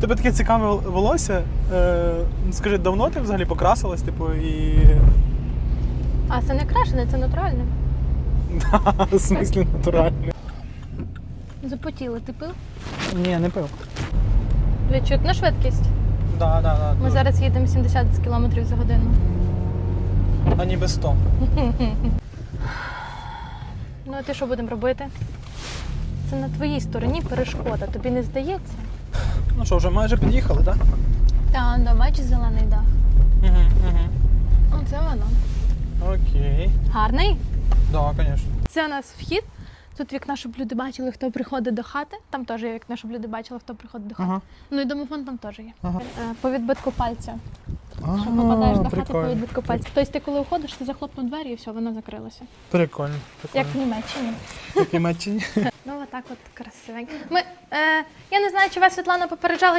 Тебе таке цікаве волосся. Е, скажи, давно ти взагалі покрасилась, типу, і. А це не крашене, це натуральне. В смислі натуральне. Запотіли, ти пив? Ні, не пив. Відчутна швидкість. Да, да, да. Ми зараз їдемо 70 км за годину. А ніби 100. Ну а ти що будемо робити? Це на твоїй стороні перешкода, тобі не здається? Ну що, вже майже під'їхали, так? Та, да, бачиш зелений дах. Угу, угу. Оце воно. Окей. Гарний? Да, звісно. Це у нас вхід. Тут вікна, щоб люди бачили, хто приходить до хати. Там теж є вікна, щоб люди бачили, хто приходить до хати. Ага. Ну і домофон там теж є. Ага. Е, По відбитку пальця. Що попадаєш до хати по відбитку пальця. Тобто ти коли уходиш, ти захлопнув двері і все, воно закрилося. Прикольно. Як в Німеччині. Як і Німеччині. Отак от красивенько. Ми, е, я не знаю, чи вас Світлана попереджала,